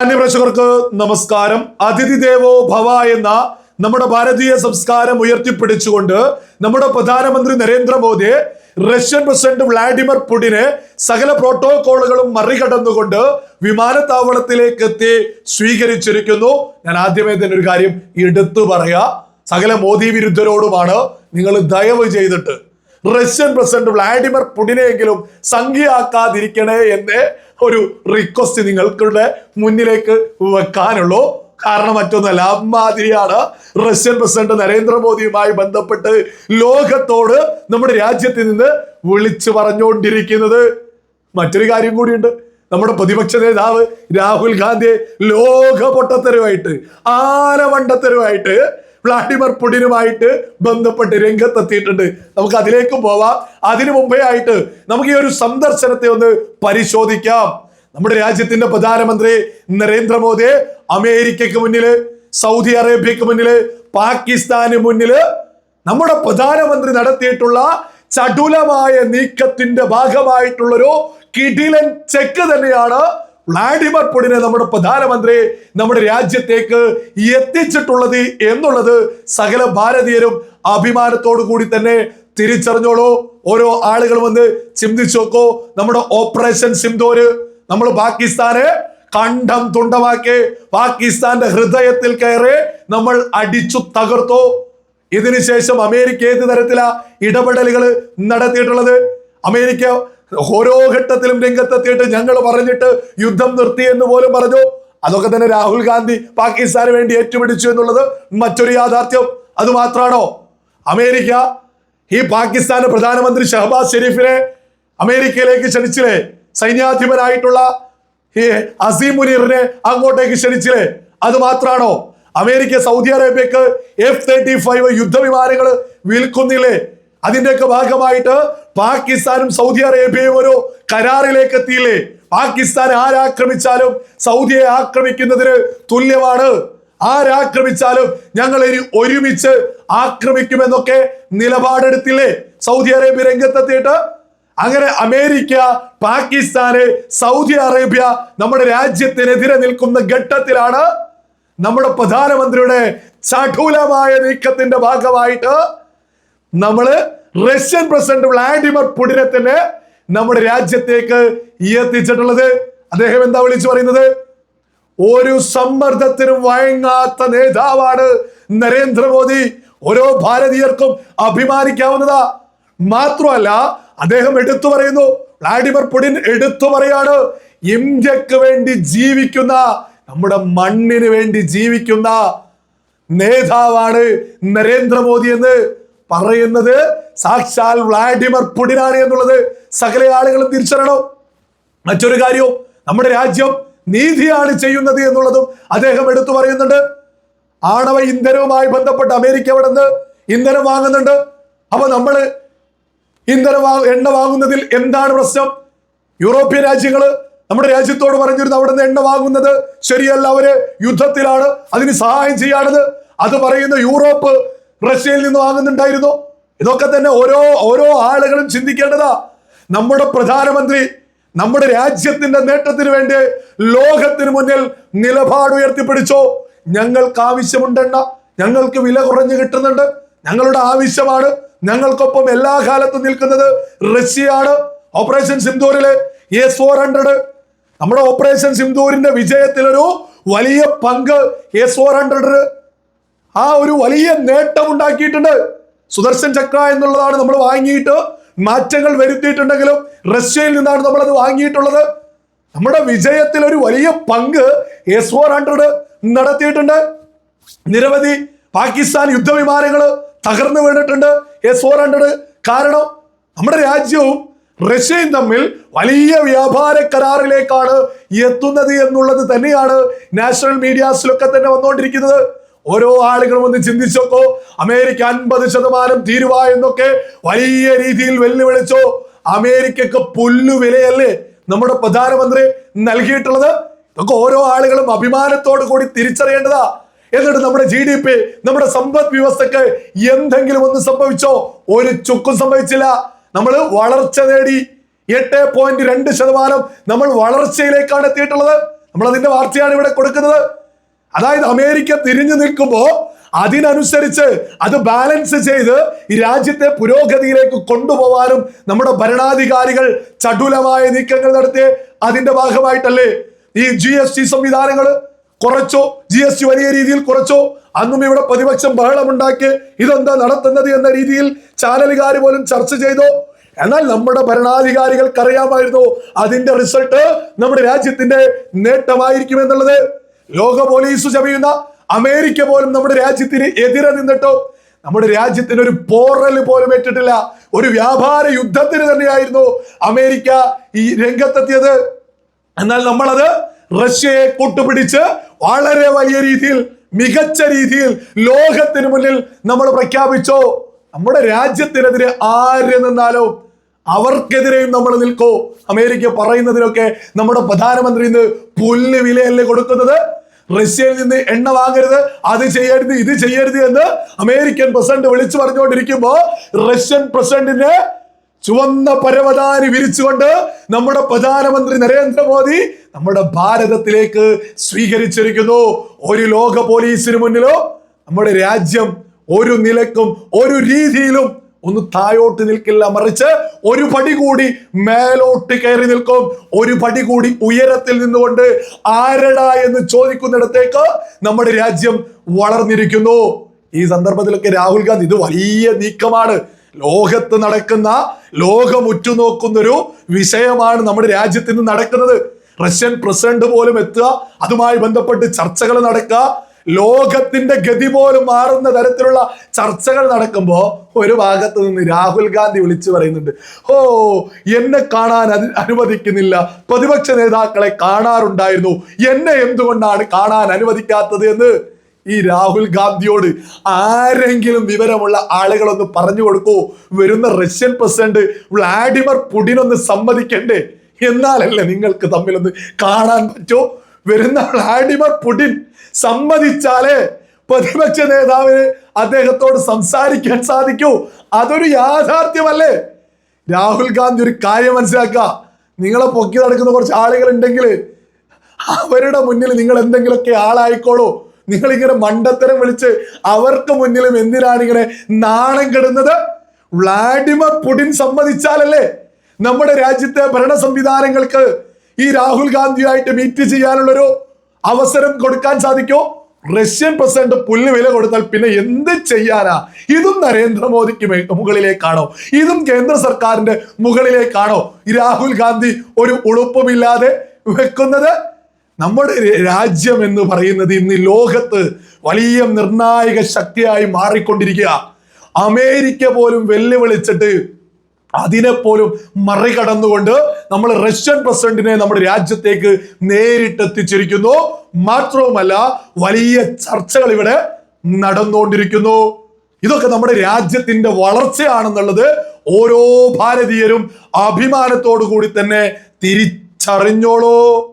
മാന്യപ്രേക്ഷകർക്ക് നമസ്കാരം. അതിഥി ദേവോ ഭവ എന്ന നമ്മുടെ ഭാരതീയ സംസ്കാരം ഉയർത്തിപ്പിടിച്ചുകൊണ്ട് നമ്മുടെ പ്രധാനമന്ത്രി നരേന്ദ്രമോദി റഷ്യൻ പ്രസിഡന്റ് വ്ളാഡിമിർ പുടിനെ സകല പ്രോട്ടോകോളുകളും മറികടന്നുകൊണ്ട് വിമാനത്താവളത്തിലേക്ക് എത്തി സ്വീകരിച്ചിരിക്കുന്നു. ഞാൻ ആദ്യമേ തന്നെ ഒരു കാര്യം എടുത്തു പറയാ. സകല മോദി വിരുദ്ധരോടുമാണ് നിങ്ങൾ ദയവ് ചെയ്തിട്ട് റഷ്യൻ പ്രസിഡന്റ് വ്ളാഡിമിർ പുടിനെയെങ്കിലും സംഖ്യയാക്കാതിരിക്കണേ എന്ന് ഒരു റിക്വസ്റ്റ് നിങ്ങൾക്കുടെ മുന്നിലേക്ക് വെക്കാനുള്ളൂ. കാരണം മറ്റൊന്നല്ല അമ്മാതിരിയാണ്. റഷ്യൻ പ്രസിഡന്റ് നരേന്ദ്രമോദിയുമായി ബന്ധപ്പെട്ട് ലോകത്തോട് നമ്മുടെ രാജ്യത്തിൽ നിന്ന് വിളിച്ചു പറഞ്ഞുകൊണ്ടിരിക്കുന്നത് മറ്റൊരു കാര്യം കൂടിയുണ്ട്. നമ്മുടെ പ്രതിപക്ഷ നേതാവ് രാഹുൽ ഗാന്ധിയെ ലോക പൊട്ടത്തരമായിട്ട് ആനമണ്ടത്തരമായിട്ട് വ്ളാഡിമിർ പുടിനുമായിട്ട് ബന്ധപ്പെട്ട് രംഗത്തെത്തിയിട്ടുണ്ട്. നമുക്ക് അതിലേക്ക് പോവാം. അതിനു മുമ്പേ ആയിട്ട് നമുക്ക് ഈ ഒരു സന്ദർശനത്തെ ഒന്ന് പരിശോധിക്കാം. നമ്മുടെ രാജ്യത്തിന്റെ പ്രധാനമന്ത്രി നരേന്ദ്രമോദി അമേരിക്കക്ക് മുന്നിൽ സൗദി അറേബ്യക്ക് മുന്നിൽ പാകിസ്ഥാന് മുന്നിൽ നമ്മുടെ പ്രധാനമന്ത്രി നടത്തിയിട്ടുള്ള ചടുലമായ നീക്കത്തിന്റെ ഭാഗമായിട്ടുള്ളൊരു കിടിലൻ ചെക്ക് തന്നെയാണ് വ്ളാഡിമിർ പുടിനെ നമ്മുടെ പ്രധാനമന്ത്രി നമ്മുടെ രാജ്യത്തേക്ക് എത്തിച്ചിട്ടുള്ളത് എന്നുള്ളത് സകല ഭാരതീയരും അഭിമാനത്തോടു കൂടി തന്നെ തിരിച്ചറിഞ്ഞോളൂ. ഓരോ ആളുകൾ വന്ന് ചിന്തിച്ചു നോക്കോ. നമ്മുടെ ഓപ്പറേഷൻ സിന്ധൂര് നമ്മൾ പാകിസ്ഥാന് കണ്ഠം തുണ്ടമാക്കി പാകിസ്ഥാന്റെ ഹൃദയത്തിൽ കയറി നമ്മൾ അടിച്ചു തകർത്തു. ഇതിനുശേഷം അമേരിക്ക ഏത് തരത്തിലാ ഇടപെടലുകൾ നടത്തിയിട്ടുള്ളത്? അമേരിക്ക ഓരോ ഘട്ടത്തിലും രംഗത്തെത്തിയിട്ട് ഞങ്ങൾ പറഞ്ഞിട്ട് യുദ്ധം നിർത്തി എന്ന് പോലും പറഞ്ഞു? അതൊക്കെ തന്നെ രാഹുൽ ഗാന്ധി പാകിസ്ഥാന് വേണ്ടി ഏറ്റുപിടിച്ചു എന്നുള്ളത് മറ്റൊരു യാഥാർത്ഥ്യം. അത് മാത്രാണോ? അമേരിക്ക ഈ പാകിസ്ഥാന്റെ പ്രധാനമന്ത്രി ഷഹബാസ് ഷെരീഫിനെ അമേരിക്കയിലേക്ക് ക്ഷണിച്ചില്ലേ? സൈന്യാധിപനായിട്ടുള്ള ഈ അസീം മുനീറിനെ അങ്ങോട്ടേക്ക് ക്ഷണിച്ചില്ലേ? അത് മാത്രാണോ? അമേരിക്ക സൗദി അറേബ്യക്ക് എഫ് തേർട്ടി ഫൈവ് യുദ്ധവിമാനങ്ങൾ വിൽക്കുന്നില്ലേ? അതിന്റെയൊക്കെ ഭാഗമായിട്ട് പാകിസ്ഥാനും സൗദി അറേബ്യയും ഒരു കരാറിലേക്ക് എത്തിയില്ലേ? പാകിസ്ഥാൻ ആരാക്രമിച്ചാലും സൗദിയെ ആക്രമിക്കുന്നതിന് തുല്യമാണ്. ആരാക്രമിച്ചാലും ഞങ്ങൾ ഇനി ഒരുമിച്ച് ആക്രമിക്കുമെന്നൊക്കെ നിലപാടെടുത്തില്ലേ? Saudi Arabia രംഗത്തെത്തിയിട്ട്. അങ്ങനെ അമേരിക്ക പാകിസ്ഥാന് സൗദി അറേബ്യ നമ്മുടെ രാജ്യത്തിനെതിരെ നിൽക്കുന്ന ഘട്ടത്തിലാണ് നമ്മുടെ പ്രധാനമന്ത്രിയുടെ ചടുലമായ നീക്കത്തിന്റെ ഭാഗമായിട്ട് നമ്മൾ റഷ്യൻ പ്രസിഡന്റ് വ്ളാഡിമിർ പുടിനെ തന്നെ നമ്മുടെ രാജ്യത്തേക്ക് എത്തിച്ചിട്ടുള്ളത്. അദ്ദേഹം എന്താ വിളിച്ചു പറയുന്നത്? ഒരു സമ്മർദ്ദത്തിനും വഴങ്ങാത്ത നേതാവാണ് നരേന്ദ്രമോദി. ഓരോ ഭാരതീയർക്കും അഭിമാനിക്കാവുന്നതാ. മാത്രമല്ല അദ്ദേഹം എടുത്തു പറയുന്നു. വ്ളാഡിമിർ പുടിൻ എടുത്തു പറയാണ്. ഇന്ത്യയ്ക്ക് വേണ്ടി ജീവിക്കുന്ന നമ്മുടെ മണ്ണിന് വേണ്ടി ജീവിക്കുന്ന നേതാവാണ് നരേന്ദ്രമോദി എന്ന്. പറയുന്നത് സാക്ഷാൽ വ്ളാഡിമർ പുടിനാണ് എന്നുള്ളത് സകല ആളുകളും തിരിച്ചറിയണം. മറ്റൊരു കാര്യവും നമ്മുടെ രാജ്യം നീതിയാണ് ചെയ്യുന്നത് എന്നുള്ളതും അദ്ദേഹം എടുത്തു പറയുന്നുണ്ട്. ആണവ ഇന്ധനവുമായി ബന്ധപ്പെട്ട് അമേരിക്ക അവിടെ നിന്ന് ഇന്ധനം വാങ്ങുന്നുണ്ട്. അപ്പൊ നമ്മൾ ഇന്ധനം എണ്ണ വാങ്ങുന്നതിൽ എന്താണ് പ്രശ്നം? യൂറോപ്യൻ രാജ്യങ്ങൾ നമ്മുടെ രാജ്യത്തോട് പറഞ്ഞിരുന്നു അവിടെ നിന്ന് എണ്ണ വാങ്ങുന്നത് ശരിയല്ല അവർ യുദ്ധത്തിലാണ് അതിന് സഹായം ചെയ്യാണത് അത് പറയുന്ന യൂറോപ്പ് റഷ്യയിൽ നിന്ന് വാങ്ങുന്നുണ്ടായിരുന്നു ഇതൊക്കെ തന്നെ ഓരോ ഓരോ ആളുകളും ചിന്തിക്കേണ്ടതാ. നമ്മുടെ പ്രധാനമന്ത്രി നമ്മുടെ രാജ്യത്തിന്റെ നേട്ടത്തിന് വേണ്ടി ലോകത്തിന് മുന്നിൽ നിലപാട് ഉയർത്തിപ്പിടിച്ചോ? ഞങ്ങൾക്ക് ആവശ്യമുണ്ടെണ്ണ ഞങ്ങൾക്ക് വില കുറഞ്ഞു കിട്ടുന്നുണ്ട്. ഞങ്ങളുടെ ആവശ്യമാണ്. ഞങ്ങൾക്കൊപ്പം എല്ലാ കാലത്തും നിൽക്കുന്നത് റഷ്യയാണ്. ഓപ്പറേഷൻ സിന്ധൂരിലെ എസ് ഫോർ ഹൺഡ്രഡ്. നമ്മുടെ ഓപ്പറേഷൻ സിന്ധൂരിന്റെ വിജയത്തിലൊരു വലിയ പങ്ക് എസ് ഫോർ ഹൺഡ്രഡ് ആ ഒരു വലിയ നേട്ടം ഉണ്ടാക്കിയിട്ടുണ്ട്. സുദർശൻ ചക്ര എന്നുള്ളതാണ് നമ്മൾ വാങ്ങിയിട്ട് മാറ്റങ്ങൾ വരുത്തിയിട്ടുണ്ടെങ്കിലും റഷ്യയിൽ നിന്നാണ് നമ്മൾ അത് വാങ്ങിയിട്ടുള്ളത്. നമ്മുടെ വിജയത്തിൽ ഒരു വലിയ പങ്ക് എസ് ഫോർ ഹൺഡ്രഡ് നടത്തിയിട്ടുണ്ട്. നിരവധി പാകിസ്ഥാൻ യുദ്ധവിമാനങ്ങൾ തകർന്നു വീണിട്ടുണ്ട് എസ് ഫോർ ഹൺഡ്രഡ് കാരണം നമ്മുടെ രാജ്യവും റഷ്യയും തമ്മിൽ വലിയ വ്യാപാര കരാറിലേക്കാണ് എത്തുന്നത് എന്നുള്ളത് തന്നെയാണ് നാഷണൽ മീഡിയാസിലൊക്കെ തന്നെ വന്നുകൊണ്ടിരിക്കുന്നത്. ഓരോ ആളുകളും ഒന്ന് ചിന്തിച്ചോക്കോ. അമേരിക്ക അൻപത് ശതമാനം തീരുവ എന്നൊക്കെ വലിയ രീതിയിൽ വെല്ലുവിളിച്ചോ. അമേരിക്കക്ക് പുല്ലു വിലയല്ലേ നമ്മുടെ പ്രധാനമന്ത്രി നൽകിയിട്ടുള്ളത്? ഇതൊക്കെ ഓരോ ആളുകളും അഭിമാനത്തോടു കൂടി തിരിച്ചറിയേണ്ടതാ. എന്നിട്ട് നമ്മുടെ ജി ഡി പി നമ്മുടെ സമ്പദ് വ്യവസ്ഥക്ക് എന്തെങ്കിലും ഒന്ന് സംഭവിച്ചോ? ഒരു ചുക്കും സംഭവിച്ചില്ല. നമ്മൾ വളർച്ച നേടി. എട്ട് പോയിന്റ് രണ്ട് ശതമാനം നമ്മൾ വളർച്ചയിലേക്കാണ് എത്തിയിട്ടുള്ളത്. നമ്മൾ അതിന്റെ വാർത്തയാണ് ഇവിടെ കൊടുക്കുന്നത്. അതായത് അമേരിക്ക തിരിഞ്ഞു നിൽക്കുമ്പോ അതിനനുസരിച്ച് അത് ബാലൻസ് ചെയ്ത് ഈ രാജ്യത്തെ പുരോഗതിയിലേക്ക് കൊണ്ടുപോകാനും നമ്മുടെ ഭരണാധികാരികൾ ചടുലമായ നീക്കങ്ങൾ നടത്തിയ അതിന്റെ ഭാഗമായിട്ടല്ലേ ഈ ജി എസ് ടി സംവിധാനങ്ങൾ കുറച്ചോ ജി എസ് ടി വലിയ രീതിയിൽ കുറച്ചോ അന്നും ഇവിടെ പ്രതിപക്ഷം ബഹളമുണ്ടാക്കി ഇതെന്താ നടത്തുന്നത് എന്ന രീതിയിൽ ചാനലുകാർ പോലും ചർച്ച ചെയ്തോ? എന്നാൽ നമ്മുടെ ഭരണാധികാരികൾക്കറിയാമായിരുന്നു അതിന്റെ റിസൾട്ട് നമ്മുടെ രാജ്യത്തിന്റെ നേട്ടമായിരിക്കും എന്നുള്ളത്. ലോക പോലീസ് ചമയുന്ന അമേരിക്ക പോലും നമ്മുടെ രാജ്യത്തിന് എതിരെ നിന്നിട്ടോ? നമ്മുടെ രാജ്യത്തിന് ഒരു പോറൽ പോലും ഏറ്റിട്ടില്ല. ഒരു വ്യാപാര യുദ്ധത്തിന് തന്നെയായിരുന്നു അമേരിക്ക ഈ രംഗത്തെത്തിയത്. എന്നാൽ നമ്മളത് റഷ്യയെ കൂട്ടുപിടിച്ച് വളരെ വലിയ രീതിയിൽ മികച്ച രീതിയിൽ ലോകത്തിന് മുന്നിൽ നമ്മൾ പ്രഖ്യാപിച്ചോ? നമ്മുടെ രാജ്യത്തിനെതിരെ ആര് നിന്നാലോ അവർക്കെതിരെയും നമ്മൾ നിൽക്കോ? അമേരിക്ക പറയുന്നതിനൊക്കെ നമ്മുടെ പ്രധാനമന്ത്രി ഇന്ന് പുല്ല് വിലയല്ലേ കൊടുക്കുന്നത്? റഷ്യയിൽ നിന്ന് എണ്ണ വാങ്ങരുത് അത് ചെയ്യരുത് ഇത് ചെയ്യരുത് എന്ന് അമേരിക്കൻ പ്രസിഡന്റ് വിളിച്ചു പറഞ്ഞുകൊണ്ടിരിക്കുമ്പോ റഷ്യൻ പ്രസിഡന്റിന് ചുവന്ന പരവതാനി വിരിച്ചുകൊണ്ട് നമ്മുടെ പ്രധാനമന്ത്രി നരേന്ദ്രമോദി നമ്മുടെ ഭാരതത്തിലേക്ക് സ്വീകരിച്ചിരിക്കുന്നു. ഒരു ലോക പോലീസിന് മുന്നിലോ നമ്മുടെ രാജ്യം ഒരു നിലക്കും ഒരു രീതിയിലും ഒന്ന് താഴോട്ട് നിൽക്കില്ല മറിച്ച് ഒരു പടി കൂടി മേലോട്ട് കയറി നിൽക്കും. ഒരു പടി കൂടി ഉയരത്തിൽ നിന്നുകൊണ്ട് ആരടാ എന്ന് ചോദിക്കുന്നിടത്തേക്ക് നമ്മുടെ രാജ്യം വളർന്നിരിക്കുന്നു. ഈ സന്ദർഭത്തിലൊക്കെ രാഹുൽ ഗാന്ധി ഇത് വലിയ നീക്കമാണ്. ലോകത്ത് നടക്കുന്ന ലോകം ഉറ്റുനോക്കുന്നൊരു വിഷയമാണ് നമ്മുടെ രാജ്യത്തിന് നടക്കുന്നത്. റഷ്യൻ പ്രസിഡന്റ് പോലും എത്തുക അതുമായി ബന്ധപ്പെട്ട് ചർച്ചകൾ നടക്കുക ലോകത്തിന്റെ ഗതി പോലും മാറുന്ന തരത്തിലുള്ള ചർച്ചകൾ നടക്കുമ്പോ ഒരു ഭാഗത്ത് നിന്ന് രാഹുൽ ഗാന്ധി വിളിച്ചു പറയുന്നുണ്ട് ഓ എന്നെ കാണാൻ അനുവദിക്കുന്നില്ല. പ്രതിപക്ഷ നേതാക്കളെ കാണാറുണ്ടായിരുന്നു. എന്നെ എന്തുകൊണ്ടാണ് കാണാൻ അനുവദിക്കാത്തത് എന്ന്? ഈ രാഹുൽ ഗാന്ധിയോട് ആരെങ്കിലും വിവരമുള്ള ആളുകളൊന്ന് പറഞ്ഞു കൊടുക്കൂ. വരുന്ന റഷ്യൻ പ്രസിഡന്റ് വ്ളാഡിമർ പുടിനൊന്ന് സമ്മതിക്കണ്ടേ? എന്നാലല്ലേ നിങ്ങൾക്ക് തമ്മിലൊന്ന് കാണാൻ പറ്റൂ. വരുന്ന വ്ളാഡിമർ പുടിൻ സമ്മതിച്ചാലേ പ്രതിപക്ഷ നേതാവിന് അദ്ദേഹത്തോട് സംസാരിക്കാൻ സാധിക്കൂ. അതൊരു യാഥാർത്ഥ്യമല്ലേ? രാഹുൽ ഗാന്ധി ഒരു കാര്യം മനസ്സിലാക്കുക. നിങ്ങളെ പൊക്കി നടക്കുന്ന കുറച്ച് ആളുകൾ ഉണ്ടെങ്കിൽ അവരുടെ മുന്നിൽ നിങ്ങൾ എന്തെങ്കിലുമൊക്കെ ആളായിക്കോളൂ. നിങ്ങൾ ഇങ്ങനെ മണ്ടത്തരം വിളിച്ച് അവർക്ക് മുന്നിലും എന്തിനാണ് ഇങ്ങനെ നാണം കെടുന്നത്? Vladimir Putin സമ്മതിച്ചാലല്ലേ? നമ്മുടെ രാജ്യത്തെ ഭരണ സംവിധാനങ്ങൾക്ക് ഈ രാഹുൽ ഗാന്ധിയുമായിട്ട് മീറ്റ് ചെയ്യാനുള്ളൊരു അവസരം കൊടുക്കാൻ സാധിക്കോ? റഷ്യൻ പ്രസിഡന്റ് പുല്ല് വില കൊടുത്താൽ പിന്നെ എന്ത് ചെയ്യാനാ? ഇതും നരേന്ദ്രമോദിക്ക് മുകളിലേക്കാണോ? ഇതും കേന്ദ്ര സർക്കാരിന്റെ മുകളിലേക്കാണോ? രാഹുൽ ഗാന്ധി ഒരു ഉളുപ്പുമില്ലാതെ വെക്കുന്നത് നമ്മുടെ രാജ്യം എന്ന് പറയുന്നത് ഇന്ന് ലോകത്ത് വലിയ നിർണായക ശക്തിയായി മാറിക്കൊണ്ടിരിക്കുക. അമേരിക്ക പോലും വെല്ലുവിളിച്ചിട്ട് അതിനെ പോലും മറികടന്നുകൊണ്ട് നമ്മൾ റഷ്യൻ പ്രസിഡന്റിനെ നമ്മുടെ രാജ്യത്തേക്ക് നേരിട്ടെത്തിച്ചിരിക്കുന്നു. മാത്രവുമല്ല വലിയ ചർച്ചകൾ ഇവിടെ നടന്നുകൊണ്ടിരിക്കുന്നു. ഇതൊക്കെ നമ്മുടെ രാജ്യത്തിന്റെ വളർച്ചയാണെന്നുള്ളത് ഓരോ ഭാരതീയരും അഭിമാനത്തോടു കൂടി തന്നെ തിരിച്ചറിഞ്ഞോളൂ.